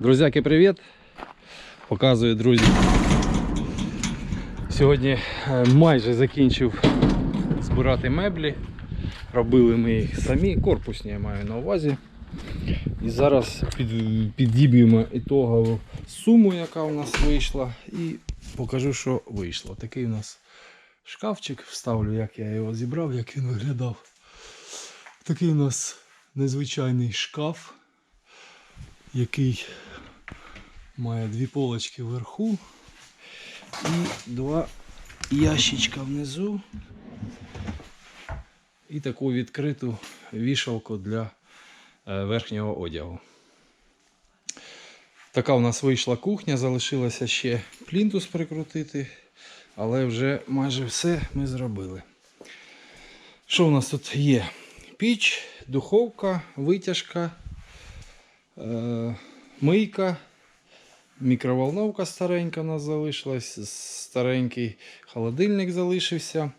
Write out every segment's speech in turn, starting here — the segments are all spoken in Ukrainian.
Друзяки, привіт! Показую, друзі. Сьогодні е, майже закінчив збирати меблі. Робили ми їх самі, корпусні я маю на увазі. І зараз під, підіб'ємо ітогову суму, яка у нас вийшла, і покажу, що вийшло. Такий у нас шкафчик, вставлю, як я його зібрав, як він виглядав. Такий у нас незвичайний шкаф, який має дві полочки вверху і два ящичка внизу. І таку відкриту вішалку для е, верхнього одягу. Така у нас вийшла кухня, залишилося ще плінтус прикрутити, але вже майже все ми зробили. Що у нас тут є? Піч, духовка, витяжка, е, мийка, мікроволновка старенька у нас залишилась, старенький холодильник залишився.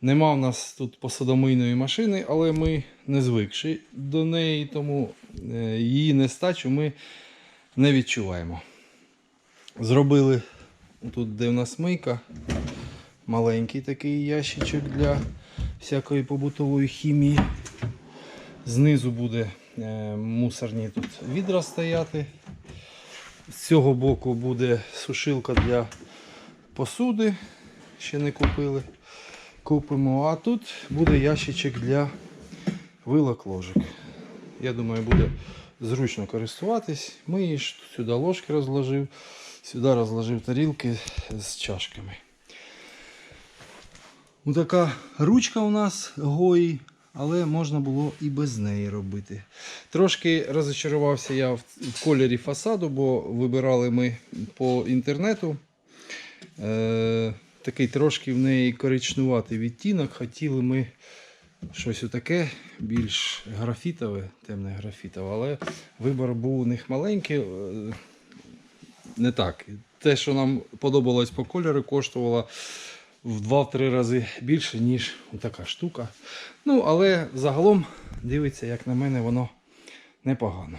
Нема в нас тут посудомийної машини, але ми не звикші до неї, тому е, її нестачу ми не відчуваємо. Зробили тут, де в нас мийка, маленький такий ящичок для всякої побутової хімії. Знизу буде е, мусорні тут відра стояти. З цього боку буде сушилка для посуди. Ще не купили. Купимо. А тут буде ящичок для вилок ложок. Я думаю, буде зручно користуватись. Миєш, сюди ложки розложив, сюди розложив тарілки з чашками. Ось така ручка у нас гої, але можна було і без неї робити. Трошки розочарувався я в кольорі фасаду, бо вибирали ми по інтернету. Е, такий трошки в неї коричнуватий відтінок. Хотіли ми щось таке, більш графітове, темне графітове, але вибір був у них маленький. е, Не так. Те, що нам подобалось по кольору, коштувало в 2-3 рази більше, ніж така штука. Ну, але загалом, дивиться, як на мене, воно непогано.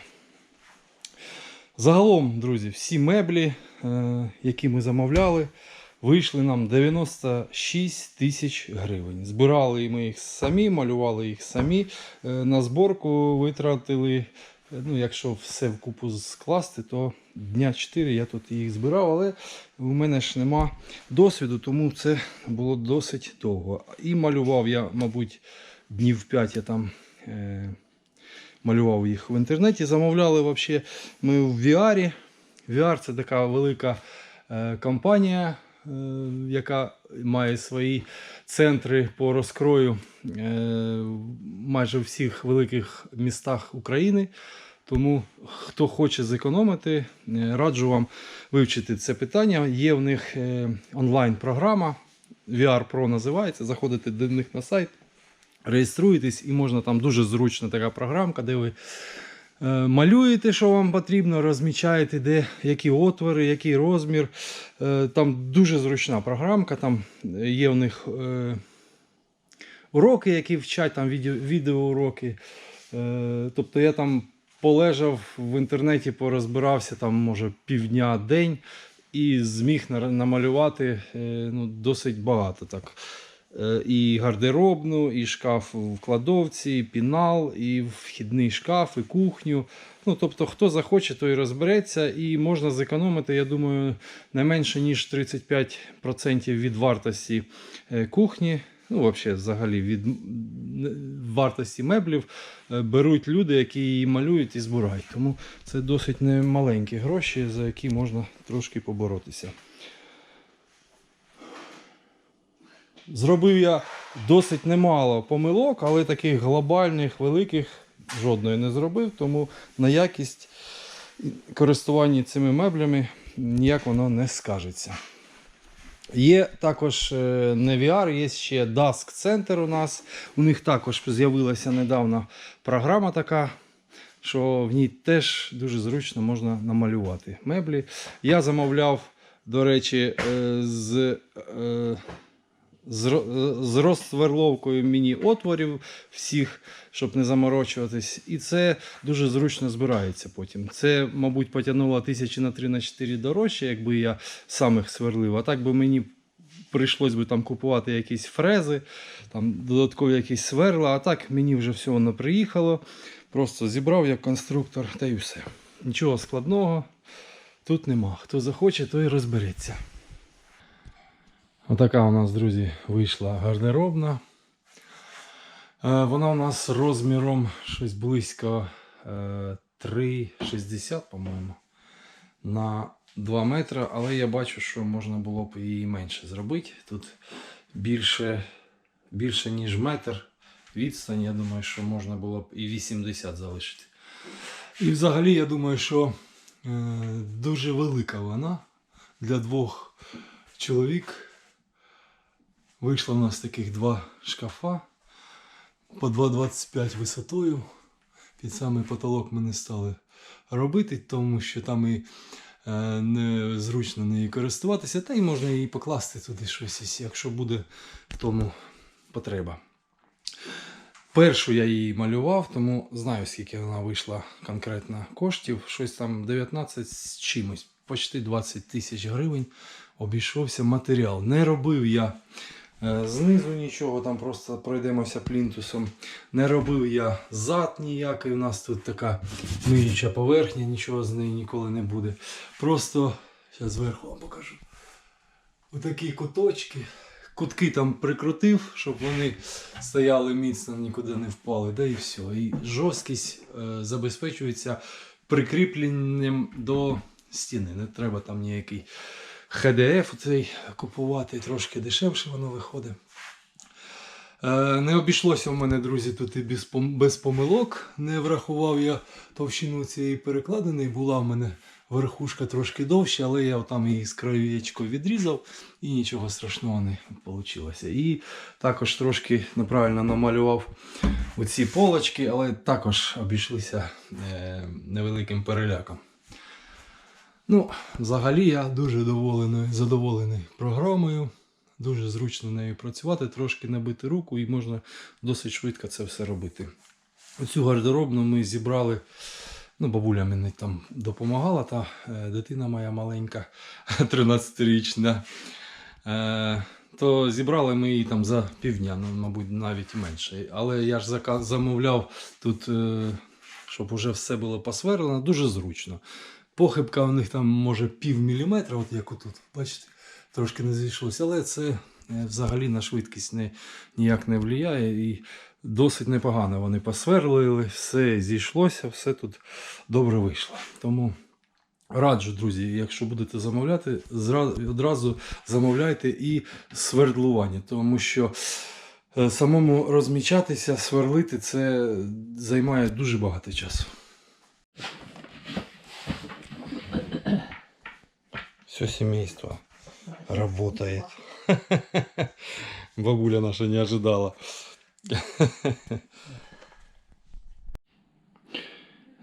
Загалом, друзі, всі меблі, е, які ми замовляли, вийшли нам 96 тисяч гривень. Збирали ми їх самі, малювали їх самі. Е, На зборку витратили, ну, якщо все вкупу скласти, то дня 4 я тут їх збирав, але у мене ж нема досвіду, тому це було досить довго. І малював я, мабуть, днів 5 я там. Е, малював їх в інтернеті. Замовляли взагалі ми в VR. VR це така велика е, компанія, е, яка має свої центри по розкрою е, майже в всіх великих містах України. Тому хто хоче зекономити, е, раджу вам вивчити це питання. Є в них е, онлайн-програма. VR Pro називається. Заходите до них на сайт, реєструєтесь і можна там дуже зручна така програмка, де ви малюєте, що вам потрібно, розмічаєте, де які отвори, який розмір. Е, там дуже зручна програмка. Там є в них е, уроки, які вчать, там відеоуроки. Е, тобто я там полежав в інтернеті, порозбирався там, може, півдня день і зміг намалювати е, ну, досить багато так. Е, І гардеробну, і шкаф в кладовці, і пінал, і вхідний шкаф, і кухню. Ну, тобто, хто захоче, той розбереться, і можна зекономити, я думаю, не менше ніж 35% від вартості е, кухні. Ну, взагалі, від вартості меблів е, беруть люди, які її малюють і збирають. Тому це досить немаленькі гроші, за які можна трошки поборотися. Зробив я досить немало помилок, але таких глобальних, великих жодної не зробив, тому на якість користування цими меблями ніяк воно не скажеться. Є також е, не VR, є ще Dusk Center у нас. У них також з'явилася недавно програма така, що в ній теж дуже зручно можна намалювати меблі. Я замовляв, до речі, е, з е, з, ро- з розсверловкою мені отворів всіх, щоб не заморочуватись. І це дуже зручно збирається потім. Це, мабуть, потягнуло тисячі на 3 на 4 дорожче, якби я сам їх сверлив. А так би мені прийшлось би там купувати якісь фрези, там додаткові якісь сверла. А так мені вже все воно приїхало. Просто зібрав як конструктор та й все. Нічого складного тут нема. Хто захоче, той розбереться. Отака у нас, друзі, вийшла гардеробна. Е, Вона у нас розміром щось близько е, 3,60, по-моєму, на 2 метри, але я бачу, що можна було б її менше зробити. Тут більше, більше ніж метр відстань. Я думаю, що можна було б і 80 залишити. І взагалі, я думаю, що е, дуже велика вона для двох чоловік. Вийшло в нас таких два шкафа по 2,25 висотою. Під самий потолок ми не стали робити, тому що там і е, не зручно нею користуватися, та й можна її покласти туди щось, якщо буде в тому потреба. Першу я її малював, тому знаю, скільки вона вийшла конкретно коштів. Щось там 19 з чимось, почти 20 тисяч гривень обійшовся матеріал. Не робив я знизу нічого, там просто пройдемося плінтусом. Не робив я зад ніякий. У нас тут така миюча поверхня, нічого з неї ніколи не буде. Просто зараз зверху вам покажу. Отакі куточки. Кутки там прикрутив, щоб вони стояли міцно, нікуди не впали. Да і все. І жорсткість е, забезпечується прикріпленням до стіни. Не треба там ніякий HDF цей купувати, трошки дешевше воно виходить. Е, Не обійшлося в мене, друзі, тут і без, помилок. Не врахував я товщину цієї перекладини. Була в мене верхушка трошки довша, але я там її з краєчку відрізав і нічого страшного не вийшло. І також трошки неправильно намалював оці полочки, але також обійшлися е, невеликим переляком. Ну, взагалі я дуже доволений, задоволений програмою. Дуже зручно нею працювати, трошки набити руку і можна досить швидко це все робити. Оцю гардеробну ми зібрали. Ну, бабуля мені там допомагала, та е, дитина моя маленька, 13-річна. Е, то зібрали ми її там за півдня, ну, мабуть, навіть менше. Але я ж замовляв тут, е, щоб уже все було посверлено, дуже зручно. Похибка у них там може пів міліметра, от як отут, бачите, трошки не зійшлося, але це е, взагалі на швидкість не, ніяк не впливає. І досить непогано вони посверлили, все зійшлося, все тут добре вийшло. Тому раджу, друзі, якщо будете замовляти, одразу замовляйте і свердлування, тому що е, самому розмічатися, сверлити це займає дуже багато часу. Все семейство работает. Бабуля наша не ожидала.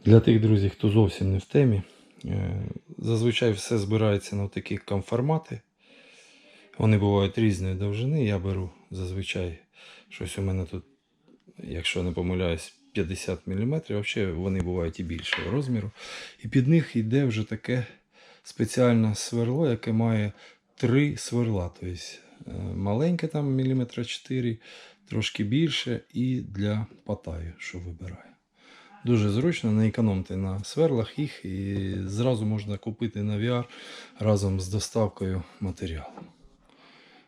Для тих друзів, хто зовсім не в темі, е, зазвичай все збирається на такі конформати. Вони бувають різної довжини. Я беру зазвичай щось у мене тут, якщо не помиляюсь, 50 мм. Взагалі вони бувають і більшого розміру. І під них йде вже таке спеціальне сверло, яке має три сверла. Тобто е, маленьке там міліметра 4, трошки більше, і для патаю, що вибирає. Дуже зручно, не економте на сверлах їх і зразу можна купити на VR разом з доставкою матеріалу.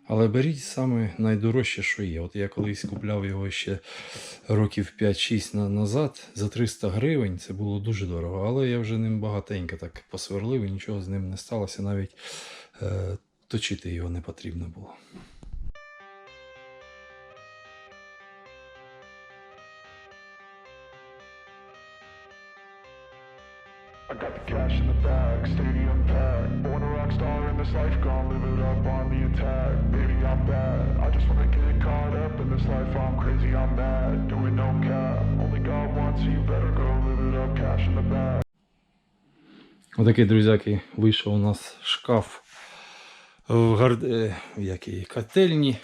Але беріть саме найдорожче, що є. От я колись купляв його ще років 5-6 назад за 300 гривень. Це було дуже дорого. Але я вже ним багатенько так посверлив і нічого з ним не сталося. Навіть е, точити його не потрібно було. Got the cash in the bag, this life, gonna live it up on the attack. Baby, I'm bad. I just wanna get caught up in this life. I'm crazy, I'm mad. Doing no cap. Only God wants you, better go live it up. Cash in the bag. Отакий, друзяки, вийшов у нас шкаф в гард... е, в якій котельні.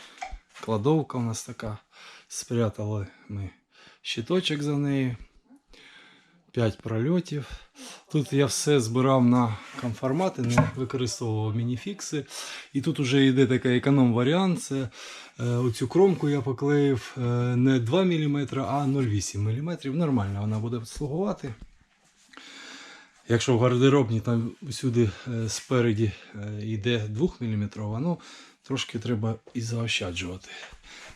кладовка у нас така. Спрятали ми щиточок за нею. 5 прольотів. Тут я все збирав на конформати, не використовував мініфікси. І тут вже йде такий економ-варіант. Це е, оцю кромку я поклеїв е, не 2 мм, а 0,8 мм. Нормально вона буде слугувати. Якщо в гардеробні там всюди е, спереді е, йде 2 мм, ну трошки треба і заощаджувати.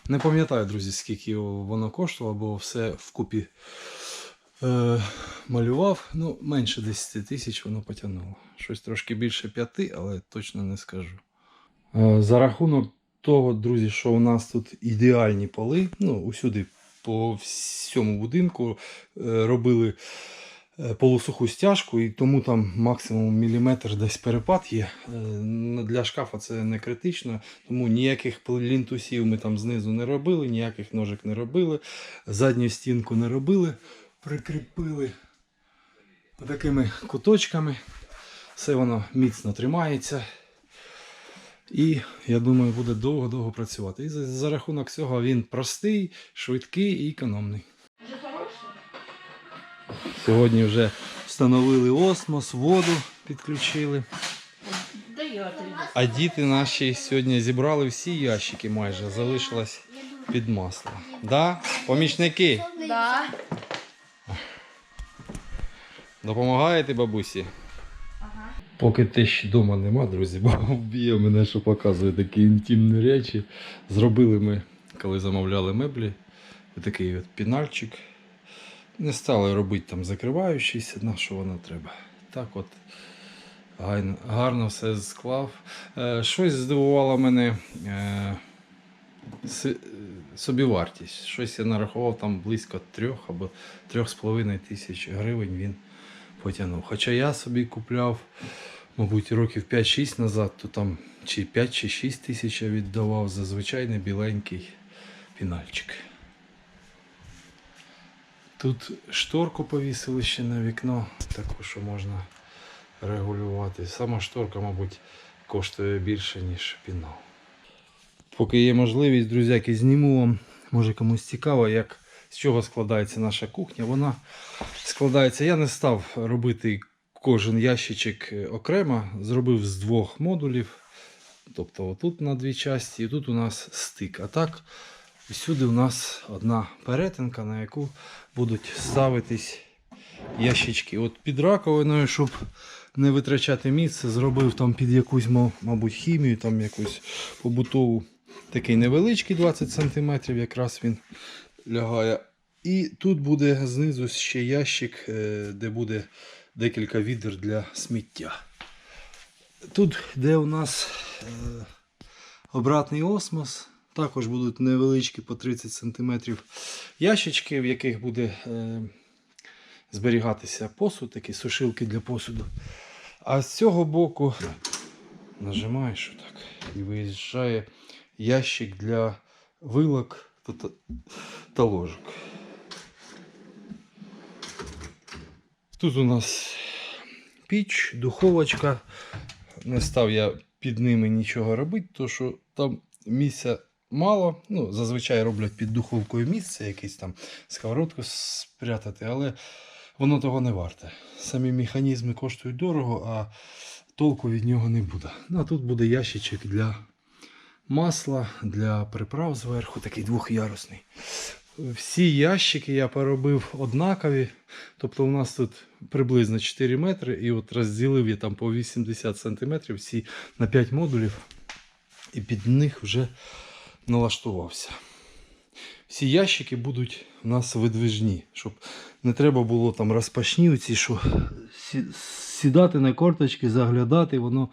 Не пам'ятаю, друзі, скільки воно коштувало, бо все вкупі е, малював. Ну, менше 10 тисяч воно потягнуло. Щось трошки більше 5, але точно не скажу. Е, за рахунок того, друзі, що у нас тут ідеальні поли, ну, усюди по всьому будинку е, робили полусуху стяжку, і тому там максимум міліметр десь перепад є. Ну, Для шкафа це не критично, тому ніяких плінтусів ми там знизу не робили, ніяких ножик не робили, задню стінку не робили, прикріпили такими куточками. Все воно міцно тримається. І я думаю, буде довго-довго працювати. І за, за рахунок цього він простий, швидкий і економний. Сьогодні вже встановили осмос, воду підключили. А діти наші сьогодні зібрали всі ящики майже, залишилось під масло. Да? Помічники, Да. Допомагаєте бабусі? Ага. Поки тещі вдома нема, друзі, бо вб'є мене, що показує такі інтимні речі. Зробили ми, коли замовляли меблі, такий от пінальчик. Не стали робити там закриваючийся, на що воно треба. Так от гарно, гарно все склав. Е, щось здивувало мене е, с- собівартість. Щось я нарахував там близько трьох або трьох з половиною тисяч гривень він потягнув. Хоча я собі купляв, мабуть, років 5-6 назад, то там чи 5 чи 6 тисяч я віддавав за звичайний біленький пінальчик. Тут шторку повісили ще на вікно, таку, що можна регулювати. Сама шторка, мабуть, коштує більше, ніж пінал. Поки є можливість, друзяки, зніму вам, може комусь цікаво, як з чого складається наша кухня. Вона складається. Я не став робити кожен ящичок е, окремо, зробив з двох модулів. Тобто отут на дві часті, і тут у нас стик. А так, всюди у нас одна перетинка, на яку будуть ставитись ящички. От під раковиною, щоб не витрачати місце, зробив там під якусь, мабуть, хімію, там якусь побутову. Такий невеличкий 20 см, якраз він лягає. І тут буде знизу ще ящик, е, де буде декілька відер для сміття. Тут, де у нас е, обратний осмос, також будуть невеличкі по 30 см ящички, в яких буде е, зберігатися посуд, такі сушилки для посуду. А з цього боку нажимаєш отак і виїжджає ящик для вилок та, та, та ложок. Тут у нас піч, духовочка. Не став я під ними нічого робити, тому що там місця мало. Ну, зазвичай роблять під духовкою місце, якесь там сковородку спрятати, але воно того не варте. Самі механізми коштують дорого, а толку від нього не буде. Ну, а тут буде ящичок для масла, для приправ зверху, такий двохярусний. Всі ящики я поробив однакові. Тобто у нас тут приблизно 4 метри, і от розділив я там по 80 см всі на 5 модулів, і під них вже налаштувався. Всі ящики будуть у нас видвижні, щоб не треба було там розпашні, оці, що сідати на корточки, заглядати, воно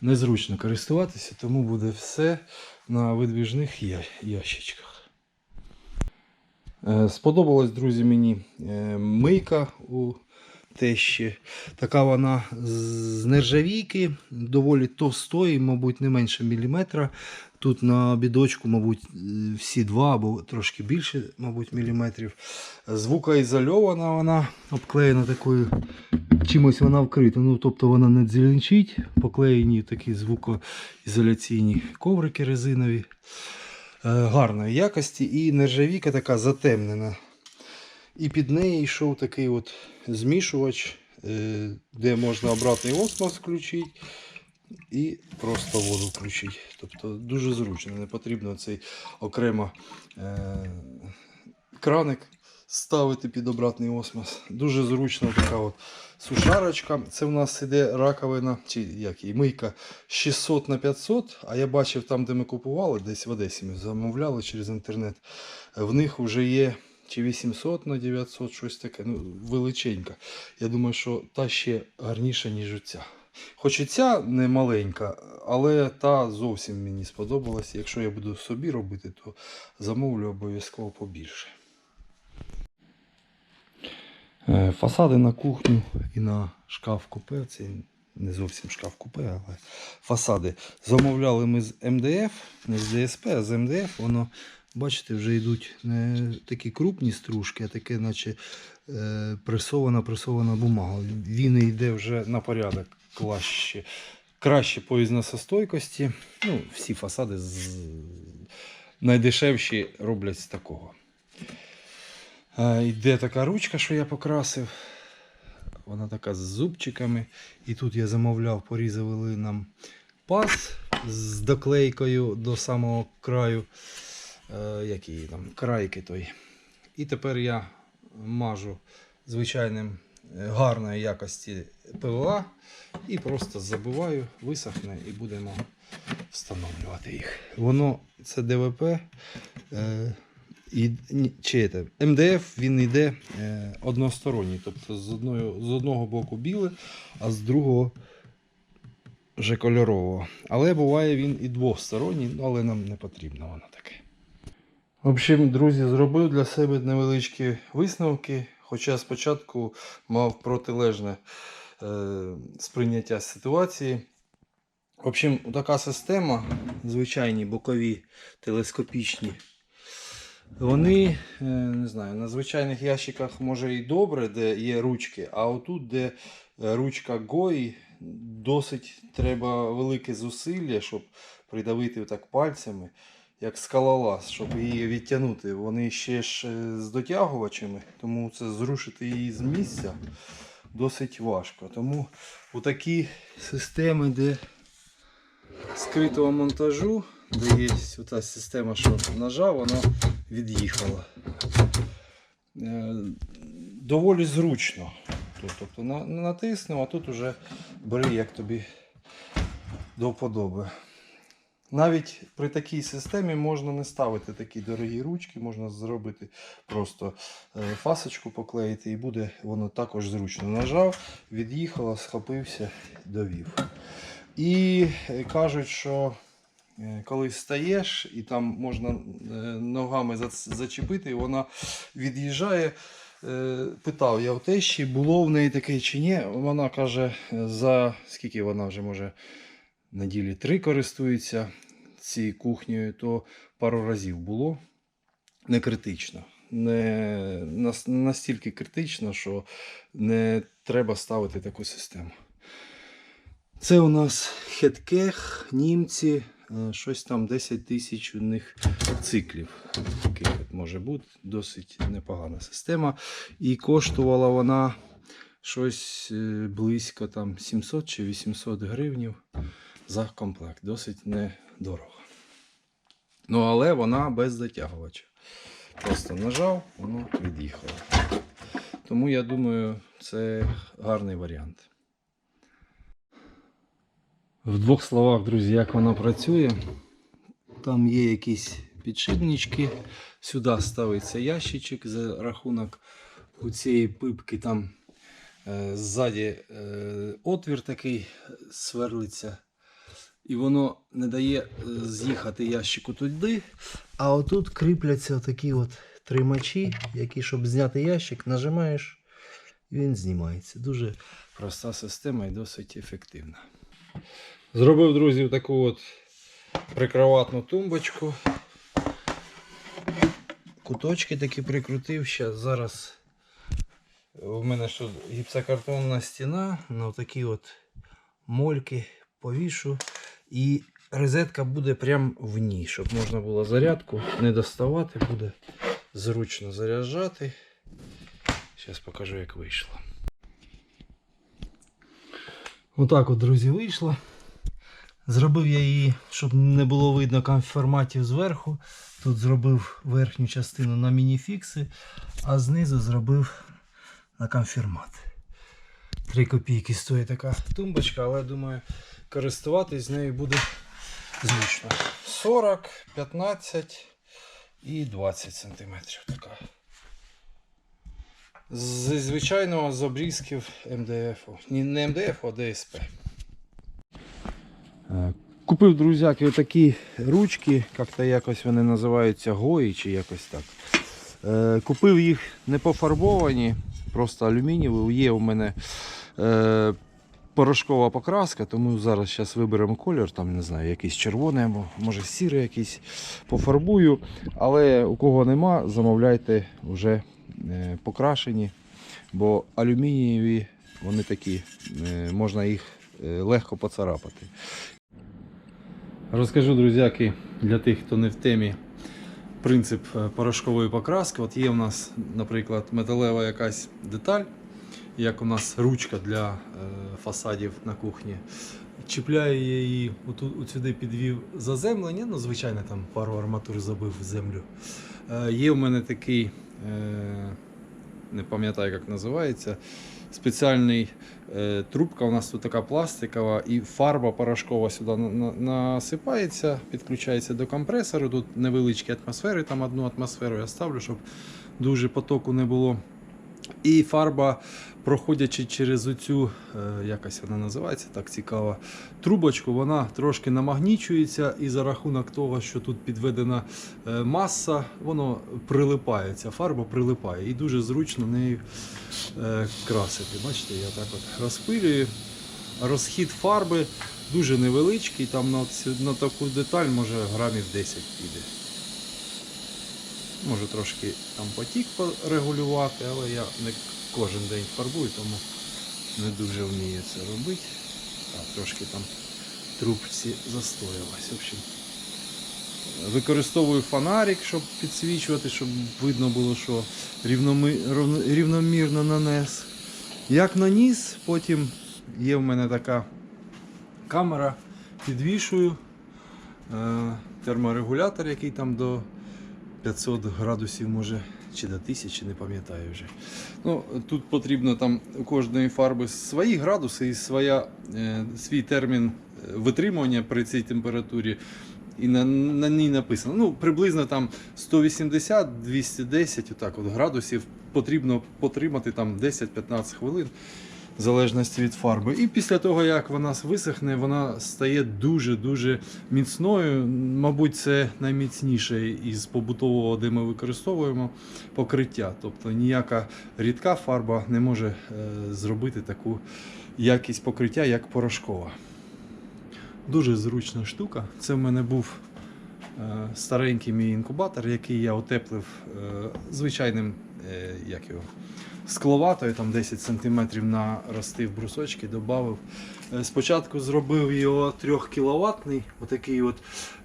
незручно користуватися, тому буде все на видвіжних ящичках. Е, Сподобалась, друзі, мені е, мийка у тещі. Така вона з нержавійки, доволі товстої, мабуть, не менше міліметра. Тут на бідочку, мабуть, е, всі два або трошки більше, мабуть, міліметрів. Звукоізольована вона, обклеєна такою чимось вона вкрита. Ну, тобто вона не дзеленчить, поклеєні такі звукоізоляційні коврики резинові. гарної якості і нержавіка така затемнена. І під неї йшов такий от змішувач, е, де можна обратний осмос включити і просто воду включити. Тобто дуже зручно, не потрібно цей окремо е, краник ставити під обратний осмос. Дуже зручно така от сушарочка. Це в нас іде раковина, чи як її, мийка 600 на 500, а я бачив там, де ми купували, десь в Одесі ми замовляли через інтернет. В них вже є чи 800 на 900, щось таке, ну, величенька. Я думаю, що та ще гарніша, ніж оця. Хоч і ця не маленька, але та зовсім мені сподобалася. Якщо я буду собі робити, то замовлю обов'язково побільше. Е, Фасади на кухню і на шкаф купе. Це не зовсім шкаф купе, але фасади. Замовляли ми з МДФ, не з ДСП, а з МДФ. Воно, бачите, вже йдуть не такі крупні стружки, а таке, наче е, пресована, пресована бумага. Він йде вже на порядок краще. Краще по ізносостойкості. Ну, всі фасади з... найдешевші роблять з такого. Йде така ручка, що я покрасив. Вона така з зубчиками. І тут я замовляв, порізали нам паз з доклейкою до самого краю. Е, як там, крайки той. І тепер я мажу звичайним е, гарної якості ПВА і просто забиваю, висохне і будемо встановлювати їх. Воно це ДВП. Е, і, чи це, МДФ він йде е, односторонній, тобто з, одної, з одного боку біле, а з другого вже кольорового. Але буває він і двосторонній, але нам не потрібно воно таке. В общем, друзі, зробив для себе невеличкі висновки, хоча спочатку мав протилежне сприйняття ситуації. В общем, така система, звичайні бокові телескопічні. Вони, е, не знаю, на звичайних ящиках може і добре, де є ручки, а отут, де е, ручка гої, досить треба велике зусилля, щоб придавити так пальцями, як скалолаз, щоб її відтягнути. Вони ще ж е, з дотягувачами, тому це зрушити її з місця досить важко. Тому у такі системи, де скритого монтажу, де є та система, що нажав, воно від'їхало. Е, Доволі зручно. Тобто натиснув, а тут уже бери, як тобі до вподоби. Навіть при такій системі можна не ставити такі дорогі ручки, можна зробити просто е, фасочку поклеїти і буде воно також зручно. Нажав, від'їхало, схопився, довів. І е, кажуть, що е, коли стаєш і там можна ногами зачепити, вона від'їжджає. Питав я в тещі, було в неї таке чи ні. Вона каже, за скільки вона вже може неділі три користується цією кухнею, то пару разів було. Не критично. Не настільки критично, що не треба ставити таку систему. Це у нас хеткех, німці, е, щось там 10 тисяч у них циклів. Таких може бути досить непогана система. І коштувала вона щось е, близько там 700 чи 800 гривнів за комплект. Досить недорого. Ну, але вона без дотягувача. Просто нажав, воно від'їхало. Тому я думаю, це гарний варіант. В двох словах, друзі, як вона працює. Там є якісь підшипнички. Сюди ставиться ящичок за рахунок у цієї пипки. Там е, ззаді е, отвір такий сверлиться. І воно не дає е, з'їхати ящику туди. А отут кріпляться такі от тримачі, які, щоб зняти ящик, нажимаєш, і він знімається. Дуже проста система і досить ефективна. Зробив, друзі, таку от прикроватну тумбочку. Куточки такі прикрутив. Ще зараз в мене що гіпсокартонна стіна на такі от мольки повішу. І розетка буде прямо в ній, щоб можна було зарядку не доставати, буде зручно заряджати. Зараз покажу, як вийшло. Отак от, друзі, вийшло. Зробив я її, щоб не було видно конформатів зверху. Тут зробив верхню частину на мініфікси, а знизу зробив на конфірмат. 3 копійки стоїть така тумбочка, але думаю, користуватись нею буде зручно. 40, 15 і 20 сантиметрів така. З звичайного з обрізків МДФ. Ні, не МДФ, а ДСП. Е, Купив друзяки такі ручки, як-то якось вони називаються гої чи якось так. Е, Купив їх не пофарбовані, просто алюмінієві. Є у мене е, порошкова покраска, тому зараз зараз виберемо колір, там не знаю, якийсь червоний або може сірий якийсь пофарбую. Але у кого нема, замовляйте вже е, покрашені, бо алюмінієві вони такі, е, можна їх е, легко поцарапати. Розкажу, друзяки, для тих, хто не в темі, принцип порошкової покраски. От є у нас, наприклад, металева якась деталь, як у нас ручка для е, фасадів на кухні. Чіпляю я її от сюди підвів заземлення, ну, звичайно, там пару арматур забив в землю. Е, є у мене такий, е, не пам'ятаю, як називається, спеціальний трубка. У нас тут така пластикова, і фарба порошкова сюди на- на- насипається, підключається до компресору. Тут невеличкі атмосфери, там одну атмосферу я ставлю, щоб дуже потоку не було. І фарба, проходячи через оцю, е, якось вона називається, так цікаво, трубочку, вона трошки намагнічується, і за рахунок того, що тут підведена е, маса, воно прилипає, ця фарба прилипає. І дуже зручно нею е, красити. Бачите, я так от розпилюю. Розхід фарби дуже невеличкий, там на, на таку деталь може грамів 10 піде. Можу трошки там потік порегулювати, але я не кожен день фарбую, тому не дуже вмію це робити. Так, трошки там трубці застоялась. В общем, використовую фонарик, щоб підсвічувати, щоб видно було, що рівномірно нанес. Як наніс, потім є в мене така камера, підвішую е, терморегулятор, який там до 500 градусів може, чи до тисячі, не пам'ятаю вже. Ну, тут потрібно там у кожної фарби свої градуси і своя, е, свій термін е, витримування при цій температурі. І на, на ній написано. Ну, приблизно там 180-210 отак от градусів потрібно потримати там 10-15 хвилин в залежності від фарби. І після того, як вона висохне, вона стає дуже-дуже міцною. Мабуть, це найміцніше із побутового, де ми використовуємо покриття. Тобто ніяка рідка фарба не може е, зробити таку якість покриття, як порошкова. Дуже зручна штука. Це в мене був е, старенький мій інкубатор, який я утеплив е, звичайним як його, скловатою, там 10 см наростив брусочки, додав. Спочатку зробив його 3 кВт, отакий от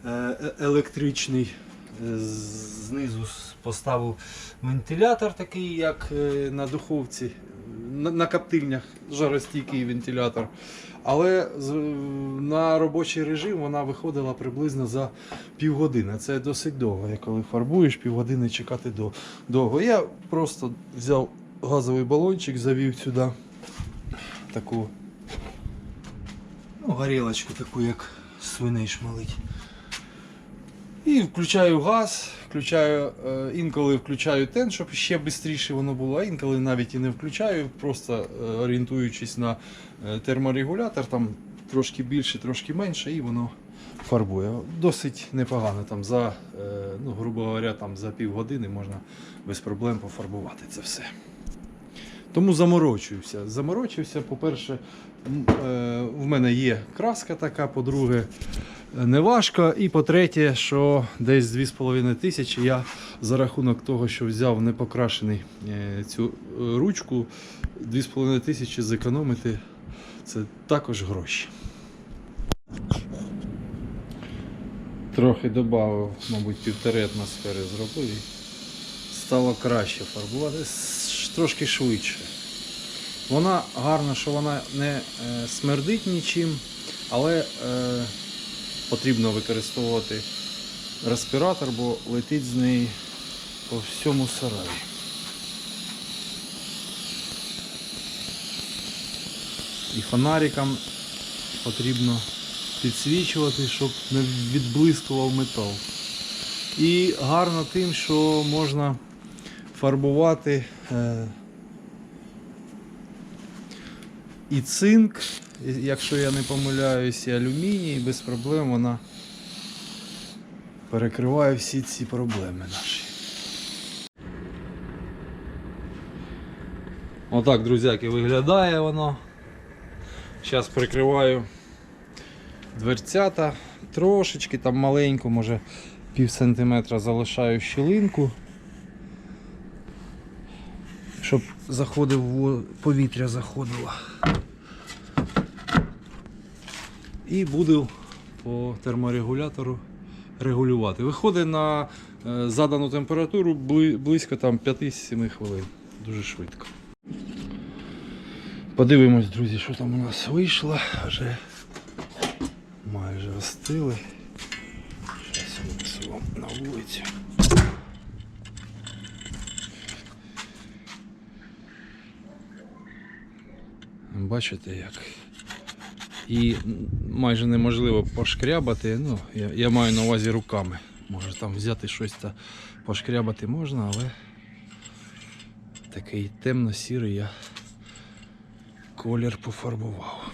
е, е- електричний. Е, Знизу поставив вентилятор, такий, як е, на духовці, на коптильнях жаростійкий вентилятор. Але на робочий режим вона виходила приблизно за півгодини. Це досить довго. Я коли фарбуєш, півгодини чекати довго. Я просто взяв газовий балончик, завів сюди таку ну, горілочку, таку, як свиней шмалить. І включаю газ, включаю, е, інколи включаю тен, щоб ще швидше воно було, а інколи навіть і не включаю, просто е, орієнтуючись на е, терморегулятор, там трошки більше, трошки менше, і воно фарбує. Досить непогано. Там за, ну, грубо говоря, там за півгодини можна без проблем пофарбувати це все. Тому заморочуюся. Заморочився, по-перше, в мене є краска така, по-друге, е, не важко. І по-третє, що десь 2,5 тисячі я за рахунок того, що взяв непокрашений е, цю е, ручку, 2,5 тисячі зекономити це також гроші. Трохи додав, мабуть, півтори атмосфери зробив і стало краще фарбувати, трошки швидше. Вона гарна, що вона не е, смердить нічим, але потрібно використовувати респіратор, бо летить з неї по всьому сараї. І фонариком потрібно підсвічувати, щоб не відблискував метал. І гарно тим, що можна фарбувати е, і цинк, якщо я не помиляюсь, і алюміній, без проблем вона перекриває всі ці проблеми наші. Отак, друзяки, виглядає воно. Зараз прикриваю дверцята трошечки, там маленьку, може пів сантиметра залишаю щілинку, щоб заходив повітря заходило. І буду по терморегулятору регулювати. Виходить на е, задану температуру близько 5-7 хвилин. Дуже швидко. Подивимось, друзі, що там у нас вийшло. Вже майже остили. Зараз винесу вам на вулицю. Бачите як? І майже неможливо пошкрябати. Ну, я, я маю на увазі руками. Може там взяти щось та пошкрябати можна, але такий темно-сірий я колір пофарбував.